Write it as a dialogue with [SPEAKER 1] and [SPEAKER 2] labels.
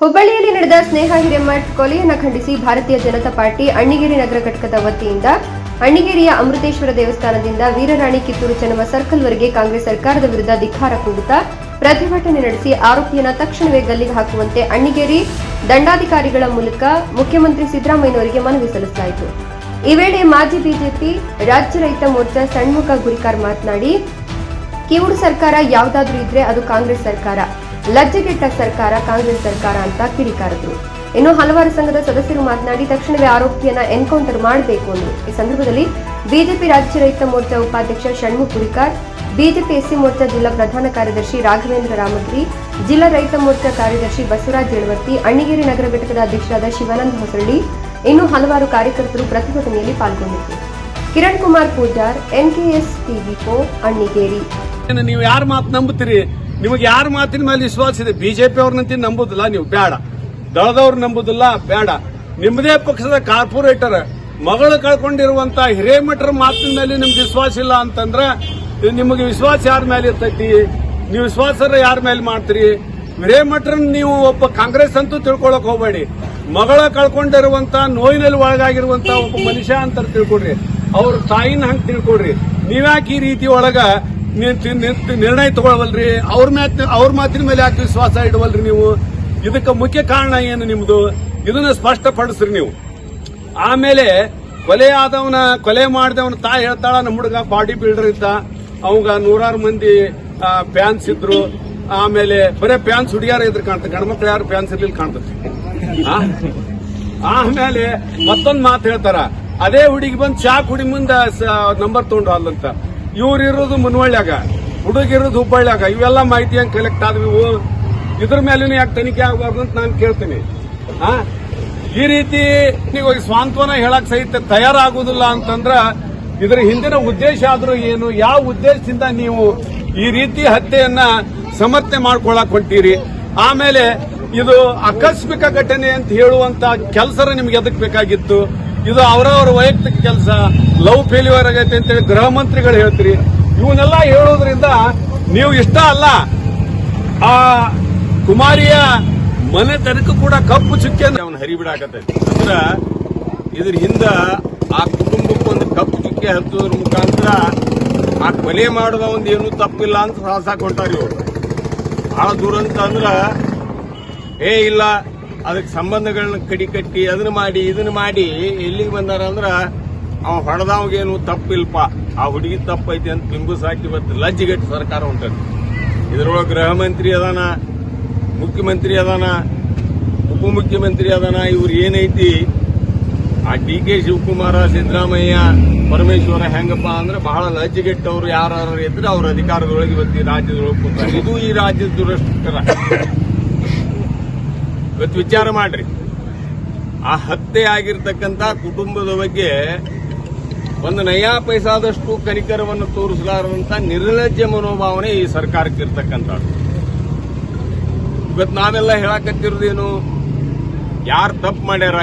[SPEAKER 1] ಹುಬ್ಬಳ್ಳಿಯಲ್ಲಿ ನಡೆದ ಸ್ನೇಹ ಹಿರೇಮಠ್ ಕೊಲೆಯನ್ನು ಖಂಡಿಸಿ ಭಾರತೀಯ ಜನತಾ ಪಾರ್ಟಿ ಅಣ್ಣಿಗೇರಿ ನಗರ ಘಟಕದ ವತಿಯಿಂದ ಅಣ್ಣಿಗೇರಿಯ ಅಮೃತೇಶ್ವರ ದೇವಸ್ಥಾನದಿಂದ ವೀರರಾಣಿ ಕಿತ್ತೂರು ಚೆನ್ನಮ್ಮ ಸರ್ಕಲ್ವರೆಗೆ ಕಾಂಗ್ರೆಸ್ ಸರ್ಕಾರದ ವಿರುದ್ಧ ಧಿಕ್ಕಾರ ಕೂಗುತ್ತಾ ಪ್ರತಿಭಟನೆ ನಡೆಸಿ ಆರೋಪಿಯನ್ನ ತಕ್ಷಣವೇ ಗಲ್ಲಿಗೆ ಹಾಕುವಂತೆ ಅಣ್ಣಿಗೇರಿ ದಂಡಾಧಿಕಾರಿಗಳ ಮೂಲಕ ಮುಖ್ಯಮಂತ್ರಿ ಸಿದ್ದರಾಮಯ್ಯನವರಿಗೆ ಮನವಿ ಸಲ್ಲಿಸಲಾಯಿತು. ಈ ವೇಳೆ ಮಾಜಿ ಬಿಜೆಪಿ ರಾಜ್ಯ ರೈತ ಮೋರ್ಚಾ ಸಣ್ಮುಖ ಗುರಿಕಾರ್ ಮಾತನಾಡಿ ಕಿವುಡು ಸರ್ಕಾರ ಯಾವುದಾದ್ರೂ ಇದ್ರೆ ಅದು ಕಾಂಗ್ರೆಸ್ ಸರ್ಕಾರ. ಲಜ್ಜೆಗೆಟ್ಟ ಸರ್ಕಾರ, ಕಾಂಗ್ರೆಸ್ ಸರ್ಕಾರ ಅಂತ ಕಿಡಿಕಾರದ್ರು. ಇನ್ನು ಹಲವಾರು ಸಂಘದ ಸದಸ್ಯರು ಮಾತನಾಡಿ ತಕ್ಷಣವೇ ಆರೋಪಿಯನ್ನ ಎನ್ಕೌಂಟರ್ ಮಾಡಬೇಕು ಅಂದರು. ಈ ಸಂದರ್ಭದಲ್ಲಿ ಬಿಜೆಪಿ ರಾಜ್ಯ ರೈತ ಮೋರ್ಚಾ ಉಪಾಧ್ಯಕ್ಷ ಷಣ್ಮು ಪುರಿಕಾರ್ ಬಿಜೆಪಿ ಎಸ್ಸಿ ಮೋರ್ಚಾ ಜಿಲ್ಲಾ ಪ್ರಧಾನ ಕಾರ್ಯದರ್ಶಿ ರಾಘವೇಂದ್ರ ರಾಮಗಿರಿ ಜಿಲ್ಲಾ ರೈತ ಮೋರ್ಚಾ ಕಾರ್ಯದರ್ಶಿ ಬಸವರಾಜ್ ಯಳವರ್ತಿ, ಅಣ್ಣಿಗೇರಿ ನಗರ ಘಟಕದ ಅಧ್ಯಕ್ಷರಾದ ಶಿವಾನಂದ ಹೊಸಳ್ಳಿ, ಇನ್ನು ಹಲವಾರು ಕಾರ್ಯಕರ್ತರು ಪ್ರತಿಭಟನೆಯಲ್ಲಿ ಪಾಲ್ಗೊಂಡಿದ್ದರು. Kiran Kumar Pujar NKS TV Annigeri.
[SPEAKER 2] ಏನು ನೀವು ಯಾರ ಮಾತು ನಂಬುತ್ತೀರಿ? ನಿಮಗೆ ಯಾರ ಮಾತಿನ ಮೇಲೆ ವಿಶ್ವಾಸ ಇದೆ? ಬಿಜೆಪಿ ಅವ್ರನ್ನಂತ ನಂಬುದಿಲ್ಲ ನೀವು, ಬೇಡ. ದಳದವ್ರು ನಂಬುದಿಲ್ಲ, ಬೇಡ. ನಿಮ್ಮದೇ ಪಕ್ಷದ ಕಾರ್ಪೊರೇಟರ್, ಮಗಳು ಕಳ್ಕೊಂಡಿರುವಂತ ಹಿರೇಮಠರ ಮಾತಿನ ಮೇಲೆ ನಿಮ್ಗೆ ವಿಶ್ವಾಸ ಇಲ್ಲ ಅಂತಂದ್ರ ನಿಮಗೆ ವಿಶ್ವಾಸ ಯಾರ ಮೇಲೆ ಇರ್ತೈತಿ? ನೀವು ವಿಶ್ವಾಸ ಯಾರ ಮೇಲೆ ಮಾಡ್ತೀರಿ? ಹಿರೇಮಠರನ್ನ ನೀವು ಒಬ್ಬ ಕಾಂಗ್ರೆಸ್ ಅಂತೂ ತಿಳ್ಕೊಳಕ್ ಹೋಗಬೇಡಿ. ಮಗಳ ಕಳ್ಕೊಂಡಿರುವಂತ ನೋಯಿನಲ್ಲಿ ಒಳಗಾಗಿರುವಂತ ಒಬ್ಬ ಮನುಷ್ಯ ಅಂತ ತಿಳ್ಕೊಡ್ರಿ. ಅವ್ರ ತಾಯಿನ ಹಂಗ್ ತಿಳ್ಕೊಡ್ರಿ. ನೀವ್ಯಾಕೆ ಈ ರೀತಿ ಒಳಗ ನಿರ್ಣಯ ತಗೊಳ್ವಲ್ರಿ ಅವ್ರ ಮ್ಯಾತ್ ಅವ್ರ ಮಾತಿನ ಮೇಲೆ ಯಾಕೆ ವಿಶ್ವಾಸ ಇಡವಲ್ರಿ ನೀವು? ಇದಕ್ಕೆ ಮುಖ್ಯ ಕಾರಣ ಏನು ನಿಮ್ದು? ಇದನ್ನ ಸ್ಪಷ್ಟಪಡಿಸ್ರಿ ನೀವು. ಆಮೇಲೆ ಕೊಲೆ ಆದವನ ಕೊಲೆ ಮಾಡಿದವನ ತಾಯಿ ಹೇಳ್ತಾಳ ನಮ್ಮ ಹುಡುಗ ಬಾಡಿ ಬಿಲ್ಡರ್ ಇದ್ದ. ಅವಾಗ ನೂರಾರು ಮಂದಿ ಫ್ಯಾನ್ಸ್ ಇದ್ರು. ಆಮೇಲೆ ಬರೇ ಫ್ಯಾನ್ಸ್ ಹುಡುಗಿಯಾರ ಇದ್ರು ಕಾಣ್ತದೆ. ಗಂಡ್ಮಕ್ಳು ಯಾರು ಫ್ಯಾನ್ಸ್ ಇರ್ಲಿಲ್ಲ ಕಾಣ್ತದೆ? ಆಮೇಲೆ ಮತ್ತೊಂದು ಮಾತು ಹೇಳ್ತಾರ. ಅದೇ ಹುಡುಗಿ ಬಂದು ಚಾ ಕುಡಿ ಮುಂದೆ ನಂಬರ್ ತಗೊಂಡು ಅಲ್ಲಂತ ಇವ್ರು ಇರೋದು ಮುನ್ವಳ್ಳ್ಯಾಗ ಹುಡುಗಿರೋದು ಹುಬ್ಬಳ್ಳ್ಯಾಗ, ಇವೆಲ್ಲ ಮಾಹಿತಿ ಹೆಂಗ್ ಕಲೆಕ್ಟ್ ಆದ್ವಿ ಇದ್ರ ಮೇಲೂ ಯಾಕೆ ತನಿಖೆ ಆಗಬಾರ್ದು ಅಂತ ನಾನು ಕೇಳ್ತೀನಿ. ಆ? ಈ ರೀತಿ ನೀವು ಸ್ವಾಂತ್ವನ ಹೇಳಕ್ ಸಹಿತ ತಯಾರಾಗುವುದಿಲ್ಲ ಅಂತಂದ್ರ ಇದರ ಹಿಂದಿನ ಉದ್ದೇಶ ಆದ್ರೂ ಏನು? ಯಾವ ಉದ್ದೇಶದಿಂದ ನೀವು ಈ ರೀತಿ ಹತ್ಯೆಯನ್ನ ಸಮರ್ಥನೆ ಮಾಡ್ಕೊಳಕ್ ಹೊಂಟೀರಿ? ಆಮೇಲೆ ಇದು ಆಕಸ್ಮಿಕ ಘಟನೆ ಅಂತ ಹೇಳುವಂತ ಕೆಲಸರ ನಿಮ್ಗೆ ಎದಕ್ ಬೇಕಾಗಿತ್ತು? ಇದು ಅವರವರ ವೈಯಕ್ತಿಕ ಕೆಲಸ. ಲವ್ ಫೇಲ್ಯೂರ್ ಆಗೈತೆ ಅಂತೇಳಿ ಗೃಹ ಮಂತ್ರಿಗಳು ಹೇಳ್ತೀರಿ. ಇವನ್ನೆಲ್ಲ ಹೇಳೋದ್ರಿಂದ ನೀವು ಇಷ್ಟ ಅಲ್ಲ. ಆ ಕುಮಾರಿಯ ಮನೆ ತನಕ ಕೂಡ ಕಪ್ಪು ಚುಕ್ಕೆ ಅವನು ಹರಿಬಿಡಾಕತೈತಿ ಅಂದ್ರ ಇದ್ರ ಹಿಂದ ಆ ಕುಟುಂಬಕ್ಕೆ ಒಂದು ಕಪ್ಪು ಚುಕ್ಕೆ ಹತ್ತೋದ್ರ ಮುಖಾಂತರ ಆ ಕೊಲೆ ಮಾಡುವ ಒಂದು ಏನು ತಪ್ಪಿಲ್ಲ ಅಂತ ಸಾಹಸ ಕೊಟ್ಟಾರ ಇವರು. ಬಹಳ ದುರಂತ ಅಂದ್ರ, ಏ, ಇಲ್ಲ ಅದಕ್ಕೆ ಸಂಬಂಧಗಳನ್ನ ಕಡಿ ಕಟ್ಟಿ ಅದನ್ನ ಮಾಡಿ, ಇದನ್ನ ಮಾಡಿ ಎಲ್ಲಿಗೆ ಬಂದಾರ ಅಂದ್ರ ಅವ ಹೊಡೆದವಗೇನು ತಪ್ಪಿಲ್ಪ. ಆ ಹುಡುಗಿ ತಪ್ಪೈತಿ ಅಂತ ಬಿಂಬಿಸಾಕಿ ಇವತ್ತು ಲಜ್ಜಿಗೆಟ್ಟು ಸರ್ಕಾರ ಹೊಂಟది ಇದ್ರೊಳಗೆ ಗೃಹ ಮಂತ್ರಿ ಅದಾನ, ಮುಖ್ಯಮಂತ್ರಿ ಅದಾನ, ಉಪಮುಖ್ಯಮಂತ್ರಿ ಅದಾನ, ಇವ್ರು ಏನೈತಿ? ಆ ಡಿ ಕೆ ಶಿವಕುಮಾರ, ಸಿದ್ದರಾಮಯ್ಯ, ಪರಮೇಶ್ವರ ಹೆಂಗಪ್ಪ ಅಂದ್ರೆ ಬಹಳ ಲಜ್ಜೆಗೆಟ್ಟವ್ರು ಯಾರು ಇದ್ರೆ ಅವ್ರ ಅಧಿಕಾರದೊಳಗೆ ಇವತ್ತು ರಾಜ್ಯದೊಳಗೆ ಕೂತಾರೆ. ಇದು ಈ ರಾಜ್ಯದ ದುರಷ್ಟಕರ ಇವತ್ತು ವಿಚಾರ ಮಾಡ್ರಿ. ಆ ಹತ್ಯೆ ಆಗಿರ್ತಕ್ಕಂಥ ಕುಟುಂಬದ ಬಗ್ಗೆ ಒಂದು ನಯಾ ಪೈಸಾದಷ್ಟು ಕನಿಕರವನ್ನು ತೋರಿಸಲಾರದಂತ ನಿರ್ಲಜ್ಜ ಮನೋಭಾವನೆ ಈ ಸರ್ಕಾರಕ್ಕೆ ಇರ್ತಕ್ಕಂಥದ್ದು. ಇವತ್ತು ನಾವೆಲ್ಲ ಹೇಳಕತ್ತಿರೋದೇನು? ಯಾರು ತಪ್ಪು ಮಾಡ್ಯಾರ?